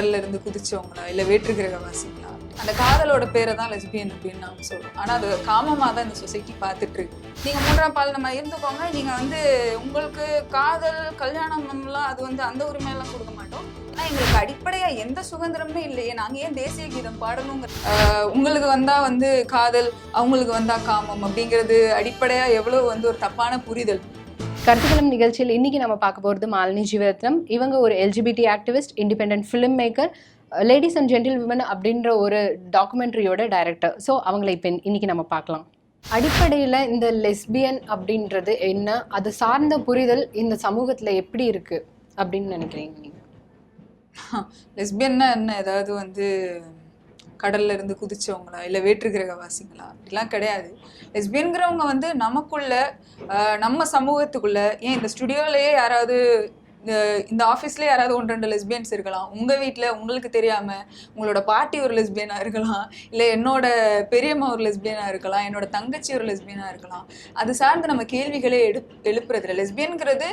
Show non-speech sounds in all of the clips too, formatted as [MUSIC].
கடல்ல இருந்து குதிச்சவங்களா இல்ல வேற்று கிரகவாசிங்களா? அந்த காதலோட பேரை தான் லெஸ்பியன் அப்படின்னு நாம சொல்றோம். ஆனா அது காமமா தான் இந்த சொசைட்டி பார்த்துட்டு இருக்கு. நீங்க மூன்றாம் பால் நம்ம இருந்துக்கோங்க. நீங்க வந்து உங்களுக்கு காதல் கல்யாணம்லாம் அது வந்து அந்த உரிமையெல்லாம் கொடுக்க மாட்டோம். ஆனா எங்களுக்கு அடிப்படையா எந்த சுதந்திரமே இல்லையே. நாங்க ஏன் தேசிய கீதம் பாடணுங்கிற உங்களுக்கு வந்தா வந்து காதல் அவங்களுக்கு வந்தா காமம் அப்படிங்கிறது அடிப்படையா எவ்வளவு வந்து ஒரு தப்பான புரிதல். கருத்துக்களம் நிகழ்ச்சியில் இன்னைக்கு நம்ம பார்க்க போகிறது மாலினி ஜீவரத்னம். இவங்க ஒரு LGBT activist independent film maker ladies and gentle women அப்படின்ற ஒரு டாக்குமெண்ட்ரியோட டைரக்டர் ஸோ அவங்களை இப்போ இன்னைக்கு நம்ம பார்க்கலாம். அடிப்படையில் இந்த லெஸ்பியன் அப்படின்றது என்ன? அது சார்ந்த புரிதல் இந்த சமூகத்தில் எப்படி இருக்குது அப்படின்னு நினைக்கிறீங்க நீங்கள் லெஸ்பியன்னா [LAUGHS] என்ன? ஏதாவது வந்து கடல்ல இருந்து குதிச்சவங்களா இல்ல வேற்று கிரகவாசிங்களா? அப்படிலாம் கிடையாது. லெஸ்பியன்கிறவங்க வந்து நமக்குள்ள நம்ம சமூகத்துக்குள்ள ஏன் இந்த ஸ்டுடியோலயே யாராவது இந்த- ஆஃபீஸ்லேயே ஆஃபீஸ்ல யாராவது ஒன்று ரெண்டு லெஸ்பியன்ஸ் இருக்கலாம். உங்கள் வீட்டில் உங்களுக்கு தெரியாமல் உங்களோட பாட்டி ஒரு லெஸ்பியனாக இருக்கலாம். இல்லை என்னோட பெரியம்மா ஒரு லெஸ்பியனாக இருக்கலாம். என்னோட தங்கச்சி ஒரு லெஸ்பியனாக இருக்கலாம். அது சார்ந்து நம்ம கேள்விகளே எடு எழுப்புறதில்ல. லெஸ்பியன்கிறது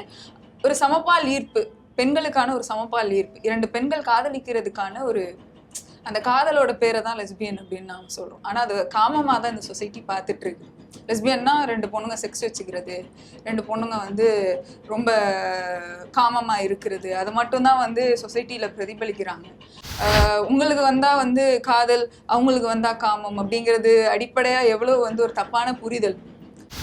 ஒரு சமப்பால் ஈர்ப்பு. பெண்களுக்கான ஒரு சமப்பால் ஈர்ப்பு. இரண்டு பெண்கள் காதலிக்கிறதுக்கான ஒரு அந்த காதலோட பேரை தான் லெஸ்பியன் அப்படின்னு நாம சொல்றோம். ஆனா அது காமமா தான் இந்த சொசைட்டி பார்த்துட்டு இருக்கு லெஸ்பியன்னா ரெண்டு பொண்ணுங்க செக்ஸ் வச்சுக்கிறது ரெண்டு பொண்ணுங்க வந்து ரொம்ப காமமா இருக்கிறது. அது மட்டும்தான் வந்து சொசைட்டில பிரதிபலிக்கிறாங்க. உங்களுக்கு வந்தா வந்து காதல் அவங்களுக்கு வந்தா காமம் அப்படிங்கிறது அடிப்படையா எவ்வளவு வந்து ஒரு தப்பான புரிதல்.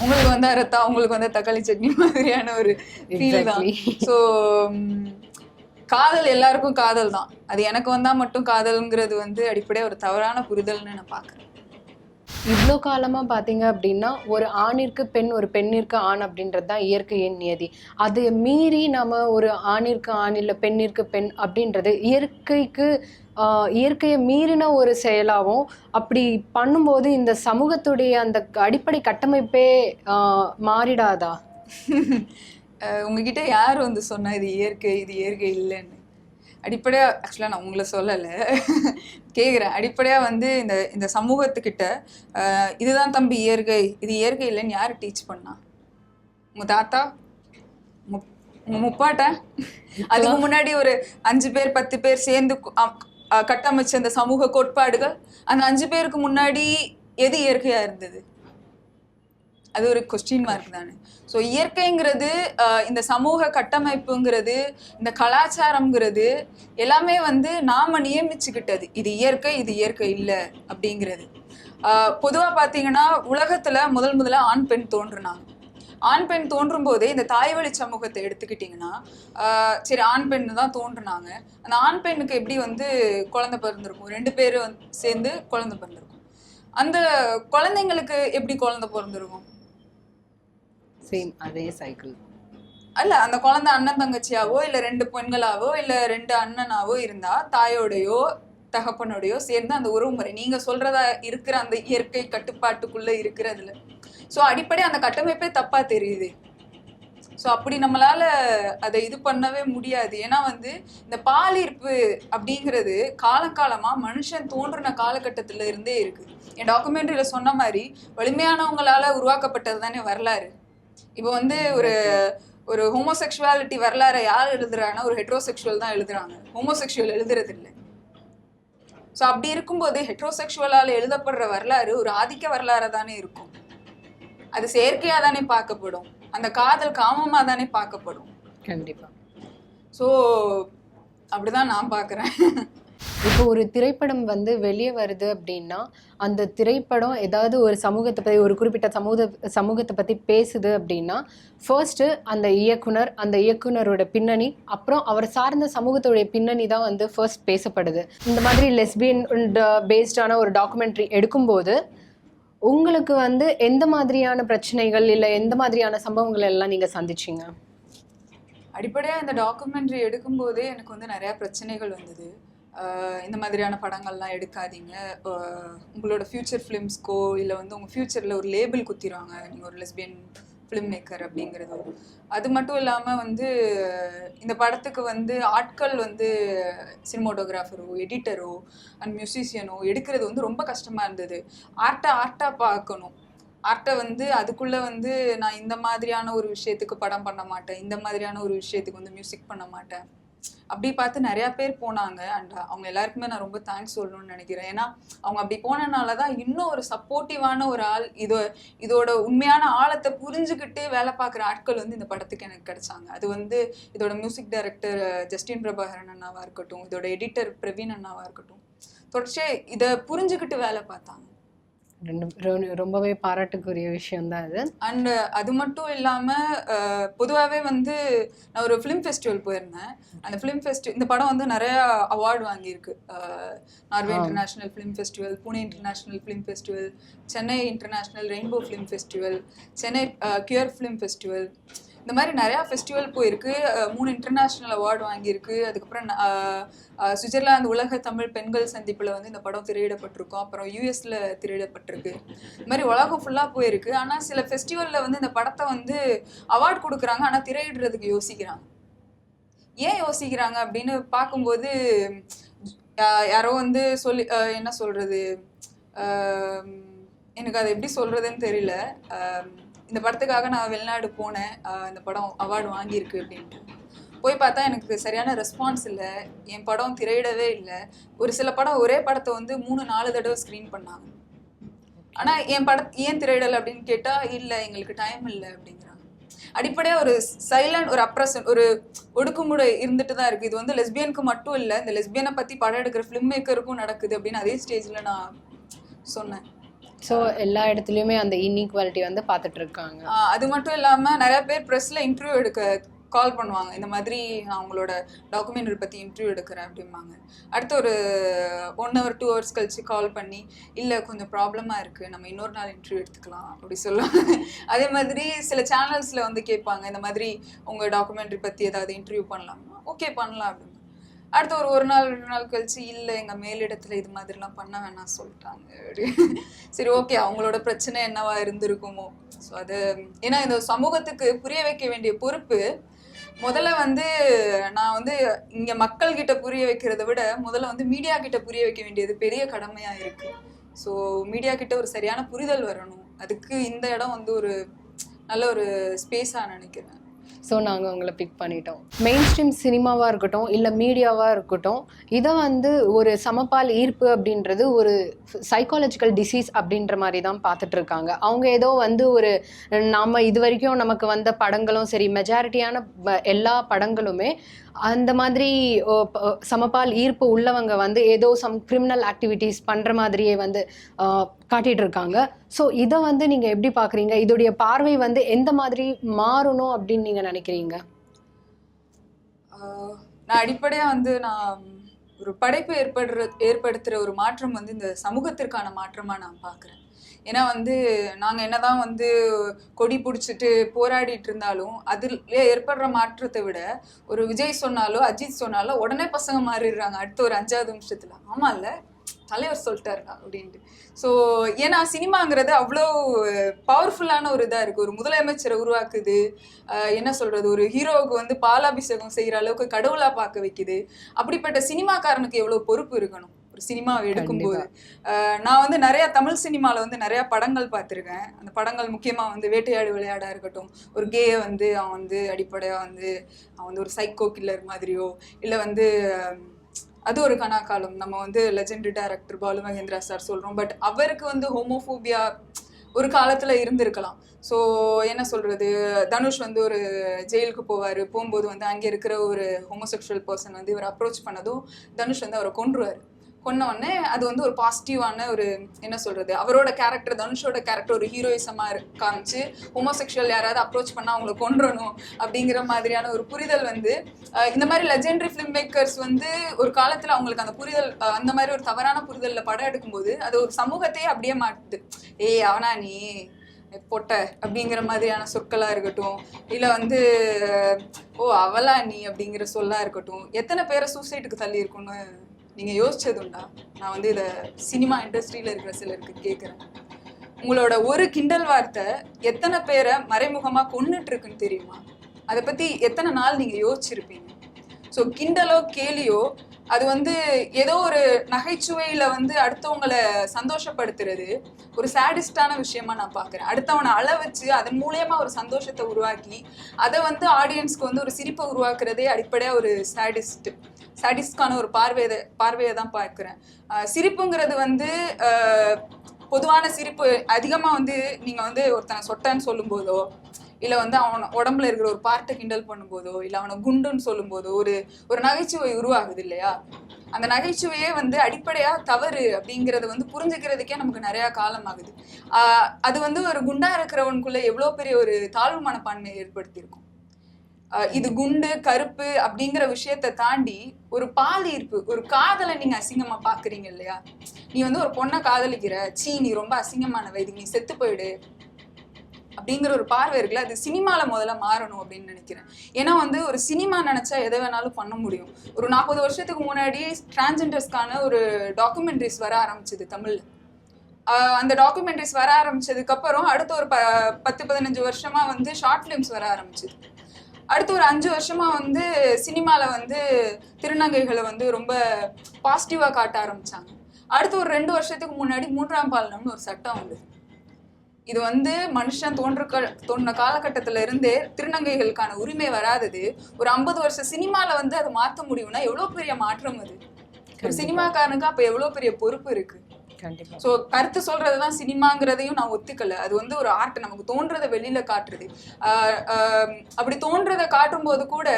உங்களுக்கு வந்தா ரத்தா உங்களுக்கு வந்தா தக்காளி சட்னி மாதிரியான ஒரு ஃபீல் தான். ஸோ காதல் எல்லாருக்கும் காதல் தான். அது எனக்கு வந்தா மட்டும் காதல்ங்கிறது வந்து அடிப்படையா ஒரு தவறான புரிதல்னு நான் பார்க்குறேன் இவ்வளோ காலமாக பார்த்தீங்க அப்படின்னா ஒரு ஆணிற்கு பெண் ஒரு பெண்ணிற்கு ஆண் அப்படின்றது தான் இயற்கையின் நியதி. அது மீறி நம்ம ஒரு ஆணிற்கு ஆண் இல்லை பெண்ணிற்கு பெண் அப்படின்றது இயற்கைக்கு ஆஹ், இயற்கையை மீறின ஒரு செயலாகவும் அப்படி பண்ணும்போது இந்த சமூகத்துடைய அந்த அடிப்படை கட்டமைப்பே ஆஹ், மாறிடாதா? [LAUGHS] உங்ககிட்ட யார் வந்து சொன்னா இது இயற்கை இது இயற்கை இல்லைன்னு? அடிப்படையா ஆக்சுவலாக நான் உங்களை சொல்லலை. கேட்குறேன் அடிப்படையா வந்து இந்த இந்த சமூகத்துக்கிட்ட இதுதான் தம்பி இயற்கை இது இயற்கை இல்லைன்னு யார் டீச் பண்ணா? உங்க தாத்தா? மு- உங்க அதுக்கு முன்னாடி ஒரு அஞ்சு பேர் பத்து பேர் சேர்ந்து கட்டமைச்ச அந்த சமூக கோட்பாடுகள் அந்த அஞ்சு பேருக்கு முன்னாடி எது இயற்கையா இருந்தது? அது ஒரு கொஸ்டின் மார்க் தானே. ஸோ இயற்கைங்கிறது இந்த சமூக கட்டமைப்புங்கிறது இந்த கலாச்சாரம்ங்கிறது எல்லாமே வந்து நாம நியமிச்சுக்கிட்டது. இது இயற்கை இது இயற்கை இல்லை அப்படிங்கிறது. பொதுவாக பார்த்தீங்கன்னா உலகத்துல முதல் முதல்ல ஆண் பெண் தோன்றுனாங்க. ஆண் பெண் தோன்றும் போதே இந்த தாய்வழி சமூகத்தை எடுத்துக்கிட்டிங்கன்னா சரி ஆண் பெண் தான் தோன்றுனாங்க. அந்த ஆண் பெண்ணுக்கு எப்படி வந்து குழந்தை பிறந்திருக்கும்? ரெண்டு பேரும் வந்து சேர்ந்து குழந்தை பிறந்திருக்கும். அந்த குழந்தைங்களுக்கு எப்படி குழந்தை பிறந்திருக்கும்? சேம் அதே சைக்கிள் அல்ல அந்த குழந்தை அண்ணன் தங்கச்சியாவோ இல்ல ரெண்டு பெண்களாவோ இல்ல ரெண்டு அண்ணனாவோ இருந்தா தாயோடையோ தகப்பனோடையோ சேர்ந்து அந்த உறவுமுறை நீங்க சொல்றதா இருக்கிற அந்த இயற்கை கட்டுப்பாட்டுக்குள்ள இருக்கிறதுல. சோ அடிப்படை அந்த கட்டமைப்பே தப்பா தெரியுது. ஸோ அப்படி நம்மளால அதை இது பண்ணவே முடியாது. ஏன்னா வந்து இந்த பாலிருப்பு அப்படிங்கிறது காலங்காலமா மனுஷன் தோன்றின காலகட்டத்துல இருந்தே இருக்கு. என் டாக்குமெண்ட்ரியில சொன்ன மாதிரி வலிமையானவங்களால உருவாக்கப்பட்டது தானே வரலாறு. இப்போ வந்து ஒரு ஒரு ஹோமோசெக்சுவாலிட்டி வரலாறை யார் எழுதுறாங்கன்னா ஒரு ஹெட்ரோசெக்சுவல் தான் எழுதுறாங்க. ஹோமோசெக்சுவல் எழுதுறது இல்லை ஸோ அப்படி இருக்கும்போது ஹெட்ரோசெக்சுவலால் எழுதப்படுற வரலாறு ஒரு ஆதிக்க வரலாறு தானே இருக்கும். அது செயற்கையா தானே பார்க்கப்படும். அந்த காதல் காமமா தானே பார்க்கப்படும். கண்டிப்பா. ஸோ அப்படிதான் நான் பார்க்குறேன். [LAUGHS] இப்போ ஒரு திரைப்படம் வந்து வெளியே வருது அப்படின்னா அந்த திரைப்படம் ஏதாவது ஒரு சமூகத்தை பற்றி ஒரு குறிப்பிட்ட சமூக சமூகத்தை பற்றி பேசுது அப்படின்னா ஃபர்ஸ்ட்டு அந்த இயக்குனர் அந்த இயக்குனரோட பின்னணி அப்புறம் அவர் சார்ந்த சமூகத்துடைய பின்னணி தான் வந்து ஃபர்ஸ்ட் பேசப்படுது. இந்த மாதிரி லெஸ்பியன் பேஸ்டான ஒரு டாக்குமெண்ட்ரி எடுக்கும்போது உங்களுக்கு வந்து எந்த மாதிரியான பிரச்சனைகள் இல்லை எந்த மாதிரியான சம்பவங்கள் எல்லாம் நீங்கள் சந்திச்சிங்க? அடிப்படையாக இந்த டாக்குமெண்ட்ரி எடுக்கும்போதே எனக்கு வந்து நிறையா பிரச்சனைகள் வந்தது. இந்த மாதிரியான படங்கள்லாம் எடுக்காதீங்க. உங்களோட ஃப்யூச்சர் ஃபிலிம்ஸ்க்கோ இல்லை வந்து உங்கள் ஃப்யூச்சரில் ஒரு லேபிள் குத்திடுவாங்க நீங்கள் ஒரு லெஸ்பியன் ஃபிலிம் மேக்கர் அப்படிங்கிறது. அது மட்டும் இல்லாமல் வந்து இந்த படத்துக்கு வந்து ஆட்கள் வந்து சினிமோட்டோகிராஃபரோ எடிட்டரோ அண்ட் மியூசிஷியனோ எடுக்கிறது வந்து ரொம்ப கஷ்டமாக இருந்தது. ஆர்ட்டை ஆர்ட்டாக பார்க்கணும். ஆர்ட்டை வந்து அதுக்குள்ளே வந்து நான் இந்த மாதிரியான ஒரு விஷயத்துக்கு படம் பண்ண மாட்டேன். இந்த மாதிரியான ஒரு விஷயத்துக்கு வந்து மியூசிக் பண்ண மாட்டேன். அப்படி பார்த்து நிறைய பேர் போனாங்க. அண்ட் அவங்க எல்லாருக்குமே நான் ரொம்ப தேங்க்ஸ் சொல்லணும்னு நினைக்கிறேன். ஏன்னா அவங்க அப்படி போனனால தான் இன்னும் ஒரு சப்போர்ட்டிவான ஒரு ஆள் இதோ இதோட உண்மையான ஆழத்தை புரிஞ்சுக்கிட்டு வேலை பார்க்குற ஆட்கள் வந்து இந்த படத்துக்கு எனக்கு கிடைச்சாங்க. அது வந்து இதோட மியூசிக் டைரக்டர் ஜஸ்டின் பிரபாகரன் அண்ணாவாக இருக்கட்டும் இதோட எடிட்டர் பிரவீன் அண்ணாவாக இருக்கட்டும் தொடர்ச்சியாக இதை புரிஞ்சுக்கிட்டு வேலை பார்த்தாங்க. ரெண்டு ரொம்பவே பாராட்டுக்குரிய விஷயம் தான் இது அண்ட் அது மட்டும் இல்லாமல் பொதுவாகவே வந்து நான் ஒரு ஃபிலிம் ஃபெஸ்டிவல் போயிருந்தேன். அந்த ஃபிலிம் ஃபெஸ்டிவல் இந்த படம் வந்து நிறைய அவார்டு வாங்கியிருக்கு. Norway international film festival Pune international film festival Chennai international rainbow film festival Chennai queer film festival இந்த மாதிரி நிறையா ஃபெஸ்டிவல் போயிருக்கு. மூணு இன்டர்நேஷ்னல் அவார்டு வாங்கியிருக்கு. அதுக்கப்புறம் சுவிட்சர்லாந்து உலக தமிழ் பெண்கள் சந்திப்பில் வந்து இந்த படம் திரையிடப்பட்டிருக்கும். அப்புறம் யூஎஸில் திரையிடப்பட்டிருக்கு. இந்த மாதிரி உலகம் ஃபுல்லாக போயிருக்கு. ஆனால் சில ஃபெஸ்டிவலில் வந்து இந்த படத்தை வந்து அவார்ட் கொடுக்குறாங்க. ஆனால் திரையிடுறதுக்கு யோசிக்கிறாங்க. ஏன் யோசிக்கிறாங்க அப்படின்னு பார்க்கும்போது யாரோ வந்து சொல்லி என்ன சொல்கிறது எனக்கு அதை எப்படி சொல்கிறதுன்னு தெரியல. இந்த படத்துக்காக நான் வெளிநாடு போனேன். இந்த படம் அவார்டு வாங்கியிருக்கு அப்படின்ட்டு. போய் பார்த்தா எனக்கு சரியான ரெஸ்பான்ஸ் இல்லை. என் படம் திரையிடவே இல்லை. ஒரு சில படம் ஒரே படத்தை வந்து மூணு நாலு தடவை ஸ்க்ரீன் பண்ணாங்க. ஆனால் என் பட ஏன் திரையிடல் அப்படின்னு கேட்டால் இல்லை எங்களுக்கு டைம் இல்லை அப்படிங்கிறாங்க. அடிப்படையாக ஒரு சைலண்ட் ஒரு அப்ரசன் ஒரு ஒடுக்குமுறை இருந்துட்டு தான் இருக்குது இது வந்து லெஸ்பியனுக்கு மட்டும் இல்லை இந்த லெஸ்பியனை பற்றி படம் எடுக்கிற ஃபிலிம் மேக்கருக்கும் நடக்குது அப்படின்னு அதே ஸ்டேஜில் நான் சொன்னேன். ஸோ எல்லா இடத்துலையுமே அந்த இன்இக்வாலிட்டி வந்து பார்த்துட்டு இருக்காங்க அது மட்டும் இல்லாமல் நிறைய பேர் ப்ரெஸ்ல இன்டர்வியூ எடுக்க கால் பண்ணுவாங்க. இந்த மாதிரி நான் உங்களோட டாக்குமெண்ட்ரி பற்றி இன்டர்வியூ எடுக்கிறேன் அப்படிம்பாங்க. அடுத்து ஒரு ஒன் ஹவர் டூ ஹவர்ஸ் கழிச்சு கால் பண்ணி இல்லை கொஞ்சம் ப்ராப்ளமாக இருக்குது நம்ம இன்னொரு நாள் இன்டர்வியூ எடுத்துக்கலாம். அப்படி சொல்லுவாங்க. அதே மாதிரி சில சேனல்ஸில் வந்து கேட்பாங்க இந்த மாதிரி உங்கள் டாக்குமெண்ட்ரி பற்றி ஏதாவது இன்டர்வியூ பண்ணலாமா? ஓகே பண்ணலாம். அப்படின்னு அடுத்து ஒரு ஒரு நாள் ரெண்டு நாள் கழிச்சு இல்லை எங்கள் மேலிடத்தில் இது மாதிரிலாம் பண்ண வேணாம் சொல்லிட்டாங்க. சரி ஓகே அவங்களோட பிரச்சனை என்னவா இருந்திருக்குமோ. ஸோ அது ஏன்னா இந்த சமூகத்துக்கு புரிய வைக்க வேண்டிய பொறுப்பு முதல்ல வந்து நான் வந்து இங்க மக்கள் கிட்ட புரிய வைக்கிறத விட முதல்ல வந்து மீடியா கிட்ட புரிய வைக்க வேண்டியது பெரிய கடமையா இருக்கு. ஸோ மீடியா கிட்ட ஒரு சரியான புரிதல் வரணும். அதுக்கு இந்த இடம் வந்து ஒரு நல்ல ஒரு ஸ்பேஸா நினைக்கிறேன். ஸோ நாங்கள் உங்களை பிக் பண்ணிட்டோம். மெயின் ஸ்ட்ரீம் சினிமாவாக இருக்கட்டும் இல்லை மீடியாவாக இருக்கட்டும் இதை வந்து ஒரு சமப்பால் ஈர்ப்பு அப்படின்றது ஒரு சைக்காலஜிக்கல் டிசீஸ் அப்படின்ற மாதிரி தான் பார்த்துட்டு இருக்காங்க. அவங்க ஏதோ வந்து ஒரு நாம இது வரைக்கும் நமக்கு வந்த படங்களும் சரி மெஜாரிட்டியான எல்லா படங்களுமே அந்த மாதிரி சமபால் ஈர்ப்பு உள்ளவங்க வந்து ஏதோ சம் கிரிமினல் ஆக்டிவிட்டீஸ் பண்ணுற மாதிரியே வந்து காட்டிகிட்டு இருக்காங்க ஸோ இதை வந்து நீங்கள் எப்படி பார்க்குறீங்க இதோடைய பார்வை வந்து எந்த மாதிரி மாறணும் அப்படின்னு நீங்கள் நினைக்கிறீங்க? நான் அடிப்படையாக வந்து நான் ஒரு படைப்பு ஏற்படுற ஏற்படுத்துகிற ஒரு மாற்றம் வந்து இந்த சமூகத்திற்கான மாற்றமாக நான் பார்க்குறேன் ஏன்னா வந்து நாங்கள் என்னதான் வந்து கொடி பிடிச்சிட்டு போராடிட்டு இருந்தாலும் அதில் ஏற்படுற மாற்றத்தை விட ஒரு விஜய் சொன்னாலோ அஜித் சொன்னாலோ உடனே பசங்க மாறிடுறாங்க அடுத்த ஒரு அஞ்சாவது நிமிஷத்தில். ஆமாம்ல தலைவர் சொல்லிட்டாருக்கா அப்படின்ட்டு. ஸோ ஏன்னா சினிமாங்கிறது அவ்வளோ பவர்ஃபுல்லான ஒரு இதாக இருக்குது ஒரு முதலமைச்சரை உருவாக்குது. என்ன சொல்கிறது ஒரு ஹீரோவுக்கு வந்து பாலாபிஷேகம் செய்கிற அளவுக்கு கடவுளாக பார்க்க வைக்குது. அப்படிப்பட்ட சினிமாக்காரனுக்கு எவ்வளோ பொறுப்பு இருக்கணும்? ஒரு சினிமாவை எடுக்கும்போது. நான் வந்து நிறைய தமிழ் சினிமாவில் வந்து நிறைய படங்கள் பார்த்துருக்கேன். அந்த படங்கள் முக்கியமாக வந்து வேட்டையாடு விளையாடா இருக்கட்டும். ஒரு கேயை வந்து அவன் வந்து அடிப்படையாக வந்து அவன் வந்து ஒரு சைக்கோ கில்லர் மாதிரியோ இல்லை வந்து அது ஒரு கணாக்காலம் நம்ம வந்து legendary director Balu Mahendra sir சொல்கிறோம் பட் அவருக்கு வந்து ஹோமோஃபோபியா ஒரு காலத்தில் இருந்திருக்கலாம். ஸோ என்ன சொல்கிறது தனுஷ் வந்து ஒரு ஜெயிலுக்கு போவார். போகும்போது வந்து அங்கே இருக்கிற ஒரு ஹோமோசெக்ஷுவல் பர்சன் வந்து இவர் அப்ரோச் பண்ணதும் தனுஷ் வந்து அவரை கொன்றுவார். கொன்ன உடனே அது வந்து ஒரு பாசிட்டிவான ஒரு என்ன சொல்றது அவரோட கேரக்டர் தனுஷோட கேரக்டர் ஒரு ஹீரோயிசமா காமிச்சு ஹோமோசெக்ஷுவல் யாராவது அப்ரோச் பண்ணா அவங்கள கொன்றணும் அப்படிங்கிற மாதிரியான ஒரு புரிதல் வந்து இந்த மாதிரி லெஜெண்டரி ஃபிலிம் மேக்கர்ஸ் வந்து ஒரு காலத்துல அவங்களுக்கு அந்த புரிதல் அந்த மாதிரி ஒரு தவறான புரிதல்ல படம் எடுக்கும்போது அது ஒரு சமூகத்தையே அப்படியே மாட்டுது. ஏய் அவனா நீ பொட்டை அப்படிங்கிற மாதிரியான சொற்களா இருக்கட்டும் இல்ல வந்து ஓ அவளா நீ அப்படிங்கிற சொல்லா இருக்கட்டும் எத்தனை பேரை சூசைட்டுக்கு தள்ளி நீங்கள் யோசிச்சது யோசிச்சதுண்டா நான் வந்து இதை சினிமா இண்டஸ்ட்ரியில் இருக்கிற சிலருக்கு கேட்குறேன் உங்களோட ஒரு கிண்டல் வார்த்தை எத்தனை பேரை மறைமுகமா கொன்னுட்டு இருக்குன்னு தெரியுமா? அதை பத்தி எத்தனை நாள் நீங்க யோசிச்சிருப்பீங்க? ஸோ கிண்டலோ கேலியோ அது வந்து ஏதோ ஒரு நகைச்சுவையில வந்து அடுத்தவங்களை சந்தோஷப்படுத்துறது ஒரு சேடிஸ்டான விஷயமா நான் பாக்குறேன் அடுத்தவனை அழ வச்சு அதன் மூலியமா ஒரு சந்தோஷத்தை உருவாக்கி அதை வந்து ஆடியன்ஸ்க்கு வந்து ஒரு சிரிப்பை உருவாக்குறதே அடிப்படையா ஒரு சேடிஸ்ட் சாடிஸ்ட்கான ஒரு பார்வையை பார்வையை தான் பார்க்குறேன். சிரிப்புங்கிறது வந்து பொதுவான சிரிப்பு அதிகமாக வந்து நீங்கள் வந்து ஒருத்தனை சொட்டன்னு சொல்லும்போதோ இல்லை வந்து அவன் உடம்புல இருக்கிற ஒரு பார்ட்டை கிண்டல் பண்ணும்போதோ இல்லை அவனை குண்டுன்னு சொல்லும்போதோ ஒரு ஒரு நகைச்சுவை உருவாகுது இல்லையா? அந்த நகைச்சுவையே வந்து அடிப்படையாக தவறு அப்படிங்கிறத வந்து புரிஞ்சுக்கிறதுக்கே நமக்கு நிறையா காலம் ஆகுது. அது வந்து ஒரு குண்டா இருக்கிறவனுக்குள்ளே எவ்வளோ பெரிய ஒரு தாழ்வு மனப்பான்மையை ஏற்படுத்தியிருக்கும். இது குண்டு கருப்பு அப்படிங்கிற விஷயத்தை தாண்டி ஒரு பால் ஈர்ப்பு ஒரு காதலை நீங்க அசிங்கமா பாக்குறீங்க இல்லையா? நீ வந்து ஒரு பொண்ணை காதலிக்கிற சீ நீ ரொம்ப அசிங்கமானவ இதுக்கு நீ செத்து போயிடு. அப்படிங்கிற ஒரு பார்வை இருக்குல்ல அது சினிமால முதல்ல மாறணும் அப்படின்னு நினைக்கிறேன். ஏன்னா வந்து ஒரு சினிமா நினைச்சா எதை வேணாலும் பண்ண முடியும். ஒரு நாற்பது வருஷத்துக்கு முன்னாடி டிரான்ஜெண்டர்ஸ்க்கான ஒரு டாக்குமெண்ட்ரிஸ் வர ஆரம்பிச்சது தமிழ்ல. அந்த டாக்குமெண்ட்ரிஸ் வர ஆரம்பிச்சதுக்கு அப்புறம் அடுத்த ஒரு ப பத்து பதினஞ்சு வருஷமா வந்து ஷார்ட் ஃபிலிம்ஸ் வர ஆரம்பிச்சது. அடுத்து ஒரு அஞ்சு வருஷமா வந்து சினிமால வந்து திருநங்கைகளை வந்து ரொம்ப பாசிட்டிவா காட்ட ஆரம்பிச்சாங்க. அடுத்து ஒரு ரெண்டு வருஷத்துக்கு முன்னாடி மூன்றாம் பாலினம்னு ஒரு சட்டம் வந்தது. இது வந்து மனுஷன் தோன்ற தோன்ற காலகட்டத்துல இருந்தே திருநங்கைகளுக்கான உரிமை வராதது. ஒரு ஐம்பது வருஷம் சினிமால வந்து அதை மாத்த முடியும்னா எவ்வளவு பெரிய மாற்றம் அது? ஒரு சினிமாக்காரனுக்கு அப்ப எவ்வளவு பெரிய பொறுப்பு இருக்கு? கண்டிப்பா. ஸோ கருத்து சொல்றதுதான் சினிமாங்கிறதையும் நான் ஒத்துக்கல. அது வந்து ஒரு ஆர்ட் நமக்கு தோன்றதை வெளியில காட்டுறது. அப்படி தோன்றதை காட்டும் போது கூட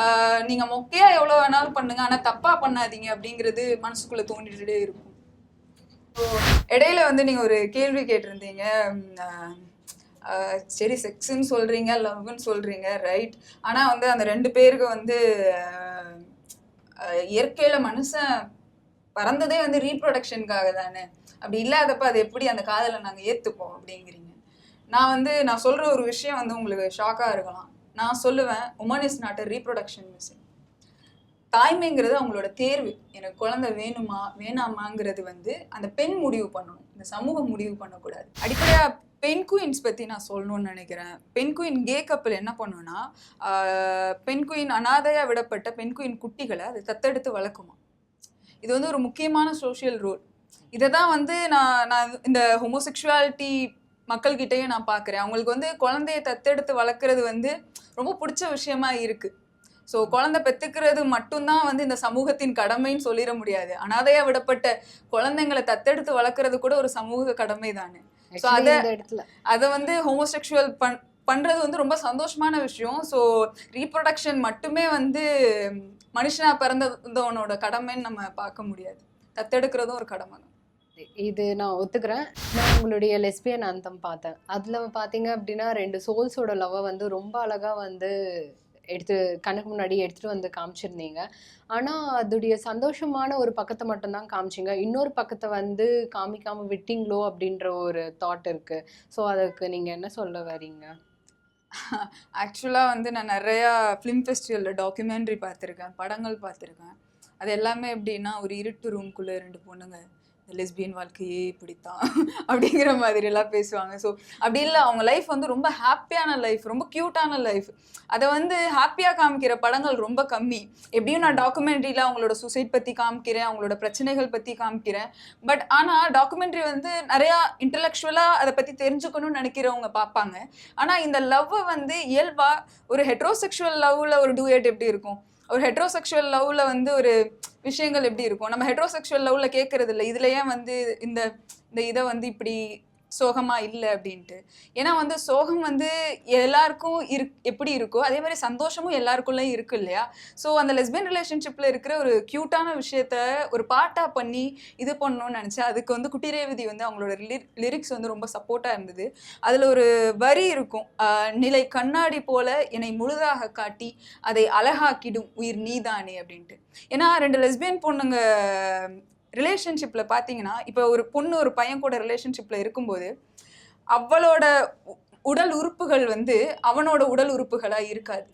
ஆஹ் நீங்க மொக்கையா எவ்வளவு வேணாலும் பண்ணுங்க. ஆனா தப்பா பண்ணாதீங்க அப்படிங்கிறது மனசுக்குள்ள தோண்டிட்டே இருக்கும். இடையில வந்து நீங்க ஒரு கேள்வி கேட்டிருந்தீங்க சரி செக்ஸ்ன்னு சொல்றீங்க லவ்னு சொல்றீங்க ரைட் ஆனா வந்து அந்த ரெண்டு பேருக்கு வந்து இயற்கையில் இயற்கையில மனுஷன் பறந்ததே வந்து ரீப்ரொடக்ஷனுக்காக தானே. அப்படி இல்லாதப்ப அது எப்படி அந்த காதலை நாங்கள் ஏற்றுப்போம் அப்படிங்கிறீங்க. நான் வந்து நான் சொல்ற ஒரு விஷயம் வந்து உங்களுக்கு ஷாக்காக இருக்கலாம். நான் சொல்லுவேன் woman is not a reproduction machine தாய்மைங்கிறது அவங்களோட தேர்வு. எனக்கு குழந்தை வேணுமா வேணாமாங்கிறது வந்து அந்த பெண் முடிவு பண்ணணும். இந்த சமூகம் முடிவு பண்ணக்கூடாது. அடிப்படையா பெண் குயின்ஸ் பத்தி நான் சொல்லணும்னு நினைக்கிறேன். பெண் குயின் கே கப்பல் என்ன பண்ணுன்னா பெண் குயின் அனாதையா விடப்பட்ட பெண் குயின் குட்டிகளை அது தத்தெடுத்து வளர்க்குமா. இது வந்து ஒரு முக்கியமான சோஷியல் ரோல் இதை தான் வந்து நான் நான் இந்த ஹோமோசெக்ஷுவாலிட்டி மக்கள்கிட்டயும் நான் பார்க்குறேன். அவங்களுக்கு வந்து குழந்தைய தத்தெடுத்து வளர்க்குறது வந்து ரொம்ப பிடிச்ச விஷயமா இருக்குது ஸோ குழந்தை பெத்துக்கிறது மட்டும்தான் வந்து இந்த சமூகத்தின் கடமைன்னு சொல்லிட முடியாது. அனாதையா விடப்பட்ட குழந்தைங்களை தத்தெடுத்து வளர்க்குறது கூட ஒரு சமூக கடமை தானே Actually, அத- அதை வந்து ஹோமோசெக்சுவல் பண் பண்றது வந்து ரொம்ப சந்தோஷமான விஷயம். ஸோ ரீப்ரொடக்ஷன் மட்டுமே வந்து மனுஷனா பிறந்தவனோட கடமைன்னு நம்ம பார்க்க முடியாது. தத்தெடுக்கிறதும் ஒரு கடமை தான். இது நான் ஒத்துக்கிறேன். நான் உங்களுடைய லெஸ்பியன் அந்தம் பார்த்தேன். அதில் பார்த்தீங்க அப்படின்னா ரெண்டு சோல்ஸோட லவ்வை வந்து ரொம்ப அழகாக வந்து எடுத்து கண்ணுக்கு முன்னாடி எடுத்துகிட்டு வந்து காமிச்சிருந்தீங்க. ஆனால் அதுடைய சந்தோஷமான ஒரு பக்கத்தை மட்டும்தான் காமிச்சிங்க. இன்னொரு பக்கத்தை வந்து காமிக்காமல் விட்டிங்களோ அப்படின்ற ஒரு தாட் இருக்குது ஸோ அதுக்கு நீங்கள் என்ன சொல்ல வரீங்க? ஆக்சுவலாக வந்து நான் நிறையா ஃபிலிம் ஃபெஸ்டிவலில் டாக்குமெண்ட்ரி பார்த்துருக்கேன் படங்கள் பார்த்துருக்கேன். அது எல்லாமே எப்படின்னா ஒரு இருட்டு ரூம்குள்ளே ரெண்டு பொண்ணுங்க லெஸ்பியன் வாழ்க்கையே இப்படித்தான் [LAUGHS] அப்படிங்கிற மாதிரி எல்லாம் பேசுவாங்க. ஸோ அப்படி இல்லை அவங்க லைஃப் வந்து ரொம்ப ஹாப்பியான லைஃப் ரொம்ப க்யூட்டான லைஃப் அதை வந்து ஹாப்பியாக காமிக்கிற படங்கள் ரொம்ப கம்மி. எப்படியும் நான் டாக்குமெண்ட்ரியில் அவங்களோட சூசைட் பற்றி காமிக்கிறேன் அவங்களோட பிரச்சனைகள் பற்றி காமிக்கிறேன். பட் ஆனால் டாக்குமெண்ட்ரி வந்து நிறையா இன்டலெக்சுவலாக அதை பற்றி தெரிஞ்சுக்கணும்னு நினைக்கிறவங்க பார்ப்பாங்க. ஆனால் இந்த லவ்வை வந்து இயல்பாக ஒரு ஹெட்ரோசெக்ஷுவல் லவ்வில் ஒரு டூயட் எப்படி இருக்கும்? ஒரு ஹெட்ரோசெக்ஷுவல் லவ்வில் வந்து ஒரு விஷயங்கள் எப்படி இருக்கும்? நம்ம ஹெட்ரோசெக்ஷுவல் லவ்ல கேட்கறது இல்லை. இதுல ஏன் வந்து இந்த இந்த இதை வந்து இப்படி சோகமா இல்லை அப்படின்ட்டு. ஏன்னா வந்து சோகம் வந்து எல்லாருக்கும் இரு எப்படி இருக்கோ அதே மாதிரி சந்தோஷமும் எல்லாருக்குள்ளேயும் இருக்கு இல்லையா? ஸோ அந்த லெஸ்பியன் ரிலேஷன்ஷிப்ல இருக்கிற ஒரு க்யூட்டான விஷயத்த ஒரு பாட்டா பண்ணி இது பண்ணணும்னு நினச்சேன் அதுக்கு வந்து குட்டி ரேவதி வந்து அவங்களோட லிரிக்ஸ் வந்து ரொம்ப சப்போர்ட்டா இருந்தது. அதுல ஒரு வரி இருக்கும் நிலை கண்ணாடி போல என்னை முழுதாக காட்டி அதை அழகாக்கிடும் உயிர் நீதானே அப்படின்ட்டு. ஏன்னா ரெண்டு லெஸ்பியன் பொண்ணுங்க ரிலேஷன்ஷிப்பில் பார்த்தீங்கன்னா இப்போ ஒரு பொண்ணு ஒரு பையன் கூட ரிலேஷன்ஷிப்பில் இருக்கும்போது அவளோட உ- உடல் உறுப்புகள் வந்து அவனோட உடல் உறுப்புகளாக இருக்காது.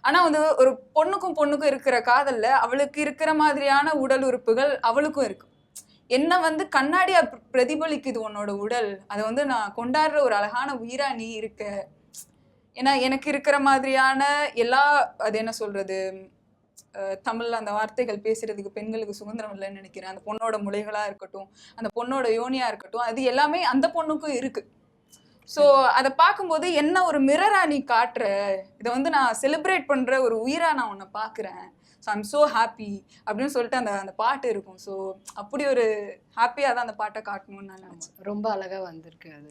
ஆனால் வந்து ஒரு பொண்ணுக்கும் பொண்ணுக்கும் இருக்கிற காதலில் அவளுக்கு இருக்கிற மாதிரியான உடல் உறுப்புகள் அவளுக்கும் இருக்கும். என்ன வந்து கண்ணாடியாக பிரதிபலிக்குது உன்னோட உடல்? அதை வந்து நான் கொண்டாடுற ஒரு அழகான உயிரா நீ இருக்க. ஏன்னா எனக்கு இருக்கிற மாதிரியான எல்லா அது என்ன சொல்கிறது தமிழ்ல அந்த வார்த்தைகள் பேசுறதுக்கு பெண்களுக்கு சுதந்திரம் இல்லைன்னு நினைக்கிறேன். அந்த பொண்ணோட முலைகளா இருக்கட்டும் அந்த பொண்ணோட யோனியா இருக்கட்டும் அது எல்லாமே அந்த பொண்ணுக்கும் இருக்கு. ஸோ அதை பார்க்கும்போது என்ன ஒரு மிரரா நீ காட்டுற? இதை வந்து நான் செலிப்ரேட் பண்ற ஒரு உயிரா நான் உன்னை பார்க்குறேன். ஸோ ஐம் ஸோ ஹாப்பி அப்படின்னு சொல்லிட்டு அந்த அந்த பாட்டு இருக்கும். ஸோ அப்படி ஒரு ஹாப்பியாக தான் அந்த பாட்டை காட்டணும்னு நான் நினச்சேன். ரொம்ப அழகா வந்திருக்கு அது.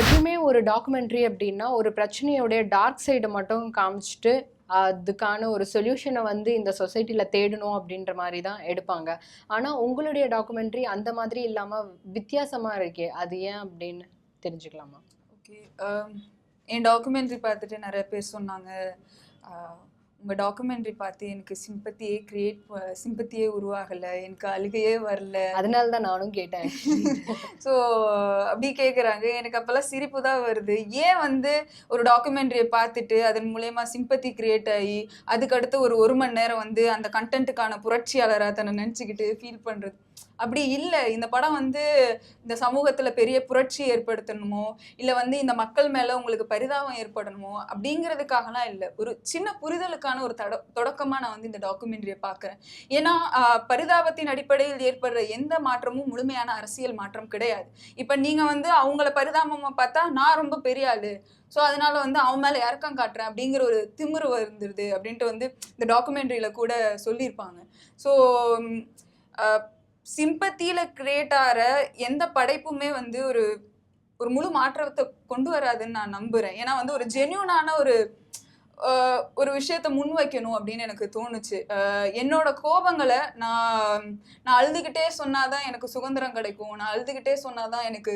எப்பவுமே ஒரு டாக்குமெண்ட்ரி அப்படின்னா ஒரு பிரச்சனையோடைய டார்க் சைடு மட்டும் காமிச்சிட்டு அதுக்கான ஒரு சொல்யூஷனை வந்து இந்த சொசைட்டியில் தேடணும் அப்படின்ற மாதிரி தான் எடுப்பாங்க. ஆனால் உங்களுடைய டாக்குமெண்ட்ரி அந்த மாதிரி இல்லாமல் வித்தியாசமாக இருக்கே அது ஏன் அப்படின்னு தெரிஞ்சுக்கலாமா? ஓகே um, என் டாக்குமெண்ட்ரி பார்த்துட்டு நிறைய பேர் சொன்னாங்க. ஆஹ், உங்க டாக்குமெண்ட்ரி பார்த்து எனக்கு சிம்பத்தியே கிரியேட் சிம்பத்தியே உருவாகலை. எனக்கு அழுகையே வரல. அதனால தான் நானும் கேட்டேன். [LAUGHS] ஸோ அப்படி கேட்குறாங்க எனக்கு அப்போல்லாம் சிரிப்பு தான் வருது. ஏன் வந்து ஒரு டாக்குமெண்ட்ரியை பார்த்துட்டு அதன் மூலயமா சிம்பத்தி கிரியேட் ஆகி அதுக்கடுத்து ஒரு ஒரு மணி நேரம் வந்து அந்த கண்டென்ட்டுக்கான புரட்சியாளராக தன்னை நினச்சிக்கிட்டு ஃபீல் பண்ணுறது அப்படி இல்லை. இந்த படம் வந்து இந்த சமூகத்தில் பெரிய புரட்சி ஏற்படுத்தணுமோ இல்லை வந்து இந்த மக்கள் மேலே உங்களுக்கு பரிதாபம் ஏற்படணுமோ அப்படிங்கிறதுக்காகலாம் இல்லை. ஒரு சின்ன புரிதலுக்கான ஒரு தட தொடக்கமாக நான் வந்து இந்த டாக்குமெண்ட்ரியை பார்க்குறேன். ஏன்னா பரிதாபத்தின் அடிப்படையில் ஏற்படுற எந்த மாற்றமும் முழுமையான அரசியல் மாற்றம் கிடையாது. இப்போ நீங்கள் வந்து அவங்கள பரிதாபமாக பார்த்தா நான் ரொம்ப பெரிய ஆள். ஸோ அதனால வந்து அவன் மேலே இறக்கம் காட்டுறேன் அப்படிங்கிற ஒரு திமிரு வந்துருது அப்படின்ட்டு வந்து இந்த டாக்குமெண்ட்ரியில் கூட சொல்லியிருப்பாங்க. ஸோ சிம்பத்தியில் கிரியேட் ஆகிற எந்த படைப்புமே வந்து ஒரு ஒரு முழு மாற்றத்தை கொண்டு வராதுன்னு நான் நம்புகிறேன் ஏன்னா வந்து ஒரு ஜென்யூனான ஒரு ஒரு விஷயத்த முன்வைக்கணும் அப்படின்னு எனக்கு தோணுச்சு. என்னோட கோபங்களை நான் நான் அழுதுகிட்டே சொன்னாதான் எனக்கு சுதந்திரம் கிடைக்கும். நான் அழுதுகிட்டே சொன்னாதான் எனக்கு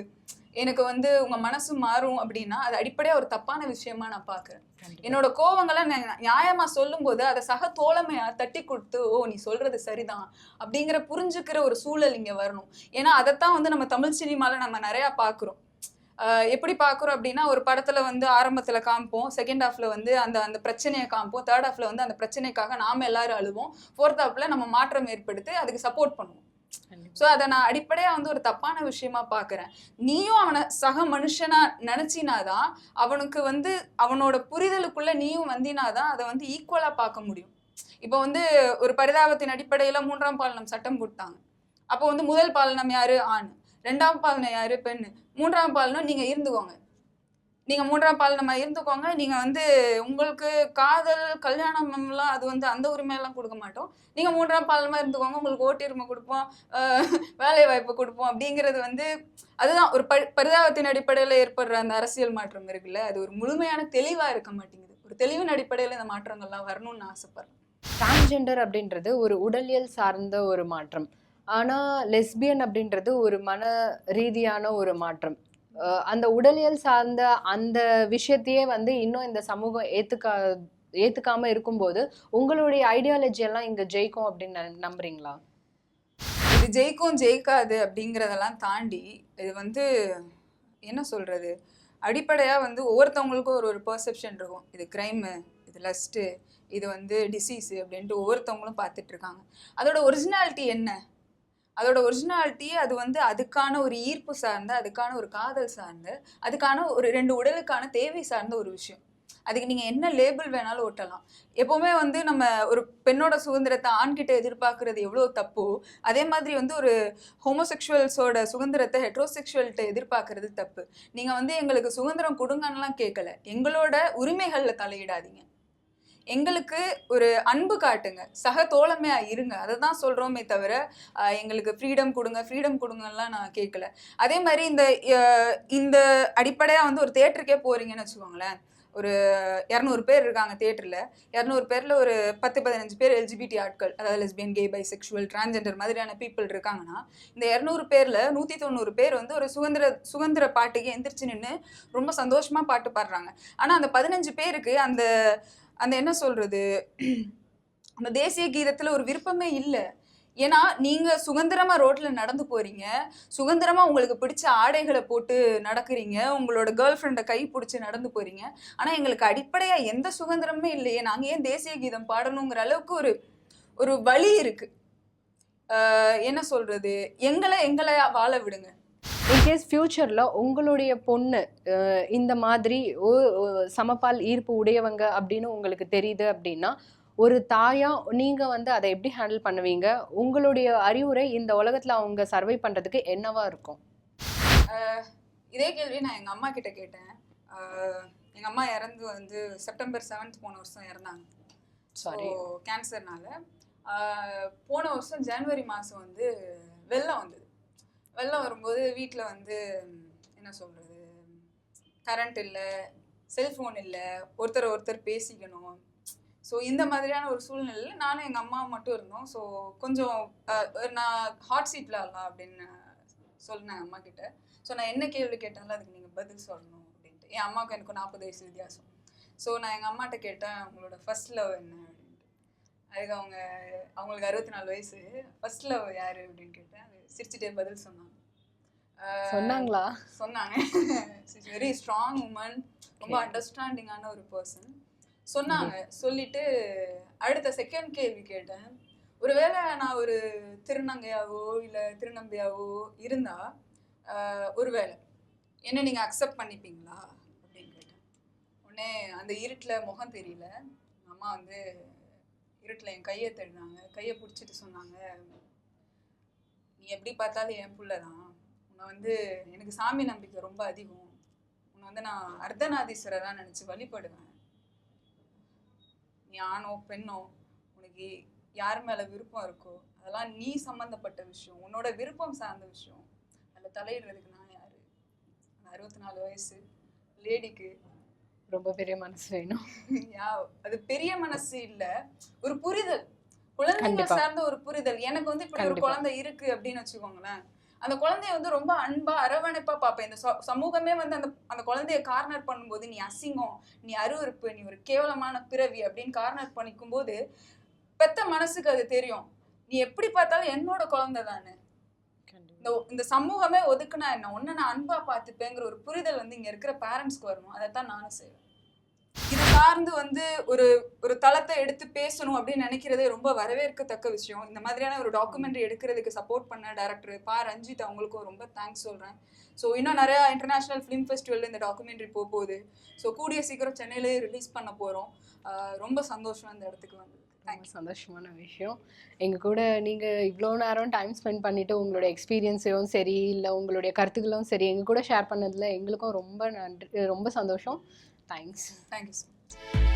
எனக்கு வந்து உங்க மனசு மாறும் அப்படின்னா அது அடிப்படையா ஒரு தப்பான விஷயமா நான் பாக்குறேன் என்னோட கோவங்களை நான் நியாயமா சொல்லும்போது அதை சக தோழமையா தட்டி கொடுத்து ஓ நீ சொல்றது சரிதான் அப்படிங்கிற புரிஞ்சுக்கிற ஒரு சூழல் இங்க வரணும். ஏன்னா அதைத்தான் வந்து நம்ம தமிழ் சினிமால நம்ம நிறைய பாக்குறோம் எப்படி பார்க்குறோம் அப்படின்னா ஒரு படத்துல வந்து ஆரம்பத்துல காமிப்போம் செகண்ட் ஹாஃப்ல வந்து அந்த அந்த பிரச்சனையை காமிப்போம் தேர்ட் ஹாஃப்ல வந்து அந்த பிரச்சனைக்காக நாம எல்லாரும் அழுவோம் ஃபோர்த் ஹாஃப்ல நம்ம மாற்றம் ஏற்படுத்தி அதுக்கு சப்போர்ட் பண்ணுவோம். ஸோ அதை நான் அடிப்படையாக வந்து ஒரு தப்பான விஷயமா பார்க்கறேன். நீயும் அவனை சக மனுஷனா நினச்சினாதான் அவனுக்கு வந்து அவனோட புரிதலுக்குள்ள நீயும் வந்தினாதான் அதை வந்து ஈக்குவலாக பார்க்க முடியும். இப்போ வந்து ஒரு பரிதாபத்தின் அடிப்படையில் மூன்றாம் பாலினம் சட்டம் கொடுத்தாங்க அப்போ வந்து முதல் பாலினம் யாரு? ஆண். ரெண்டாம் பாலினம் யாரு? பெண் மூன்றாம் பாலினம் நீங்கள் இருந்துக்கோங்க. நீங்க மூன்றாம் பால் நம்ம இருந்துக்கோங்க. நீங்க வந்து உங்களுக்கு காதல் கல்யாணம் எல்லாம் அது வந்து அந்த உரிமையெல்லாம் கொடுக்க மாட்டோம். நீங்க மூன்றாம் பாலமா இருந்துக்கோங்க. உங்களுக்கு ஓட்டுரிமை கொடுப்போம். வேலை வாய்ப்பு கொடுப்போம். அப்படிங்கிறது வந்து அதுதான் ஒரு பரிதாபத்தின் அடிப்படையில் ஏற்படுற அந்த அரசியல் மாற்றம் இருக்குல்ல. அது ஒரு முழுமையான தெளிவா இருக்க மாட்டேங்குது. ஒரு தெளிவின் அடிப்படையில் இந்த மாற்றங்கள்லாம் வரணும்னு ஆசைப்படுறேன். டிரான்ஸ்ஜெண்டர் அப்படின்றது ஒரு உடலியல் சார்ந்த ஒரு மாற்றம். ஆனால் லெஸ்பியன் அப்படின்றது ஒரு மன ரீதியான ஒரு மாற்றம். அந்த உடலியல் சார்ந்த அந்த விஷயத்தையே வந்து இன்னும் இந்த சமூகம் ஏத்துக்கா ஏத்துக்காம இருக்கும்போது உங்களுடைய ஐடியாலஜி எல்லாம் இங்க ஜெயிக்கும் அப்படின்னு நம்புறீங்களா? இது ஜெயிக்கும் ஜெயிக்காது அப்படிங்கிறதெல்லாம் தாண்டி இது வந்து என்ன சொல்றது? அடிப்படையாக வந்து ஒவ்வொருத்தவங்களுக்கும் ஒரு ஒரு பர்செப்ஷன் இருக்கும். இது க்ரைமு இது லஸ்ட்டு இது வந்து டிசீஸு அப்படின்ட்டு ஒவ்வொருத்தவங்களும் பார்த்துட்டு இருக்காங்க. அதோட ஒரிஜினாலிட்டி என்ன? அதோட ஒரிஜினாலிட்டி அது வந்து அதுக்கான ஒரு ஈர்ப்பு சார்ந்த அதுக்கான ஒரு காதல் சார்ந்த அதுக்கான ஒரு ரெண்டு உடலுக்கான தேவை சார்ந்த ஒரு விஷயம். அதுக்கு நீங்கள் என்ன லேபிள் வேணாலும் ஒட்டலாம் எப்போவுமே வந்து நம்ம ஒரு பெண்ணோட சுதந்திரத்தை ஆண்கிட்ட எதிர்பார்க்கறது எவ்வளோ தப்போ அதே மாதிரி வந்து ஒரு ஹோமோசெக்ஷுவல்ஸோட சுதந்திரத்தை ஹெட்ரோசெக்ஷுவல்கிட்ட எதிர்பார்க்கறது தப்பு. நீங்கள் வந்து எங்களுக்கு சுதந்திரம் கொடுங்கன்னுலாம் கேட்கல எங்களோட உரிமைகளில் தலையிடாதீங்க. எங்களுக்கு ஒரு அன்பு காட்டுங்க. சக தோழமையா இருங்க. அதை தான் சொல்கிறோமே தவிர எங்களுக்கு ஃப்ரீடம் கொடுங்க ஃப்ரீடம் கொடுங்கலாம் நான் கேட்கல. அதே மாதிரி இந்த இந்த அடிப்படையாக வந்து ஒரு தேட்டருக்கே போறீங்கன்னு வச்சுக்கோங்களேன். ஒரு இரநூறு பேர் இருக்காங்க தேட்டரில் இரநூறு பேரில் ஒரு பத்து பதினஞ்சு பேர் எல்ஜிபிடி ஆட்கள் அதாவது lesbian gay bisexual transgender மாதிரியான பீப்புள் இருக்காங்கன்னா இந்த இரநூறு பேரில் நூற்றி தொண்ணூறு பேர் வந்து ஒரு சுதந்திர சுதந்திர பாட்டுக்கு எந்திரிச்சு நின்று ரொம்ப சந்தோஷமாக பாட்டு பாடுறாங்க. ஆனால் அந்த பதினஞ்சு பேருக்கு அந்த அந்த என்ன சொல்கிறது அந்த தேசிய கீதத்தில் ஒரு விருப்பமே இல்லை. ஏன்னா நீங்கள் சுதந்திரமாக ரோட்டில் நடந்து போகிறீங்க சுதந்திரமாக உங்களுக்கு பிடிச்ச ஆடைகளை போட்டு நடக்கிறீங்க. உங்களோட கேர்ள் ஃப்ரெண்டை கை பிடிச்சி நடந்து போகிறீங்க ஆனால் எங்களுக்கு அடிப்படையாக எந்த சுதந்திரமே இல்லையே. நாங்கள் ஏன் தேசிய கீதம் பாடணுங்கிற அளவுக்கு ஒரு ஒரு வழி இருக்கு. என்ன சொல்றது? எங்களை எங்களை வாழ விடுங்க. இன்கேஸ் ஃப்யூச்சரில் உங்களுடைய பொண்ணு இந்த மாதிரி சமபால் ஈர்ப்பு உடையவங்க அப்படின்னு உங்களுக்கு தெரியுது அப்படின்னா ஒரு தாயா நீங்க வந்து அதை எப்படி ஹேண்டில் பண்ணுவீங்க? உங்களுடைய அறிவுரை இந்த உலகத்துல அவங்க சர்வை பண்றதுக்கு என்னவா இருக்கும்? இதே கேள்வி நான் எங்கள் அம்மா கிட்ட கேட்டேன். எங்கள் அம்மா இறந்து வந்து செப்டம்பர் செவன்த் போன வருஷம் இறந்தாங்க. ஸோ கேன்சர்னால போன வருஷம் ஜனவரி மாதம் வந்து வெள்ளம் வந்தது. வெள்ளம் வரும்போது வீட்டில் வந்து என்ன சொல்கிறது கரண்ட் இல்லை செல்ஃபோன் இல்லை ஒருத்தர் ஒருத்தர் பேசிக்கணும். ஸோ இந்த மாதிரியான ஒரு சூழ்நிலையில் நானும் எங்கள் அம்மா மட்டும் இருந்தோம். ஸோ கொஞ்சம் நான் ஹாட் சீட்டில் ஆடலாம் அப்படின்னு சொன்னேன் அம்மா கிட்ட. ஸோ நான் என்ன கேள்வி கேட்டாலும் அதுக்கு நீங்கள் பதில் சொல்லணும் அப்படின்ட்டு. என் அம்மாவுக்கு எனக்கு நாற்பது வயசு வித்தியாசம். ஸோ நான் எங்கள் அம்மாட்ட கேட்டேன் அவங்களோட ஃபர்ஸ்ட் லவ் என்ன? அப்படின்ட்டு. அதுக்கு அவங்க அவங்களுக்கு அறுபத்தி நாலு வயசு. ஃபர்ஸ்ட் லவ் யார்? அப்படின்னு கேட்டேன். சிரிச்சுட்டே பதில் சொன்னாங்க. சொன்னாங்களா? சொன்னாங்க. இஸ் வெரி ஸ்ட்ராங் உமன் ரொம்ப. அண்டர்ஸ்டாண்டிங்கான ஒரு பர்சன் சொன்னாங்க. சொல்லிட்டு அடுத்த செகண்ட் கேள்வி கேட்டேன். ஒருவேளை நான் ஒரு திருநங்கையாவோ இல்லை திருநம்பியாவோ இருந்தா ஒருவேளை என்ன நீங்க அக்செப்ட் பண்ணிப்பீங்களா? அப்படின்னு கேட்டேன். உடனே அந்த இருட்டில் முகம் தெரியல. அம்மா வந்து இருட்டில் என் கையை தேடினாங்க கையை பிடிச்சிட்டு சொன்னாங்க. நீ எப்படி பார்த்தாலும் என் புள்ள தான் உன்னை வந்து எனக்கு சாமி நம்பிக்கை ரொம்ப அதிகம். உன்னை வந்து நான் அர்த்தநாதீஸ்வரராக நினச்சி வழிபடுவேன். நீ ஆணோ பெண்ணோ உனக்கு யார் மேலே விருப்பம் இருக்கோ அதெல்லாம் நீ சம்மந்தப்பட்ட விஷயம். உன்னோட விருப்பம் சார்ந்த விஷயம். அதில் தலையிடுறதுக்கு நான் யாரு? அறுபத்தி நாலு வயசு லேடிக்கு. ரொம்ப பெரிய மனசு வேணும். [LAUGHS] யா அது பெரிய மனசு இல்ல. ஒரு புரிதல். குழந்தைங்க. சார்ந்த ஒரு புரிதல். எனக்கு வந்து இப்படி ஒரு. குழந்தை இருக்கு அப்படின்னு வச்சுக்கோங்களேன். அந்த குழந்தைய வந்து ரொம்ப அன்பா அரவணைப்பா பார்ப்பேன். இந்த சமூகமே வந்து அந்த அந்த குழந்தைய கார்னர் பண்ணும்போது நீ அசிங்கம் நீ அருவருப்பு நீ ஒரு கேவலமான பிறவி அப்படின்னு கார்னர் பண்ணிக்கும் போது பெத்த மனசுக்கு அது தெரியும். நீ எப்படி பார்த்தாலும் என்னோட குழந்தை தானே. இந்த இந்த சமூகமே ஒதுக்குனா என்ன? ஒன்னு நான் அன்பா பார்த்துப்பேங்கிற ஒரு புரிதல் வந்து இங்க இருக்கிற பேரண்ட்ஸ்க்கு வரணும். அதைத்தான் நானும் செய்வேன். சார்ந்து வந்து ஒரு ஒரு தளத்தை எடுத்து பேசணும் அப்படின்னு நினைக்கிறதே ரொம்ப வரவேற்கத்தக்க விஷயம். இந்த மாதிரியான ஒரு டாக்குமெண்ட்ரி எடுக்கிறதுக்கு சப்போர்ட் பண்ண டேரக்டர் பா ரஞ்சித் அவங்களுக்கும் ரொம்ப தேங்க்ஸ் சொல்றேன். ஸோ இன்னும் நிறைய இன்டர்நேஷனல் ஃபிலிம் ஃபெஸ்டிவல் இந்த டாக்குமெண்ட்ரி போக போகுது ஸோ கூடிய சீக்கிரம் சென்னையிலேயே ரிலீஸ் பண்ண ஆஹ் ரொம்ப சந்தோஷம் இந்த இடத்துக்கு ரொம்ப தேங்க்ஸ் சந்தோஷமான விஷயம். எங்க கூட நீங்க இவ்வளோ நேரம் டைம் ஸ்பெண்ட் பண்ணிட்டு உங்களுடைய எக்ஸ்பீரியன்ஸையும் சரி இல்லை உங்களுடைய கருத்துக்களும் சரி எங்க கூட ஷேர் பண்ணதுல எங்களுக்கும் ரொம்ப நன்றி ரொம்ப சந்தோஷம். Thanks thank you so Thank you.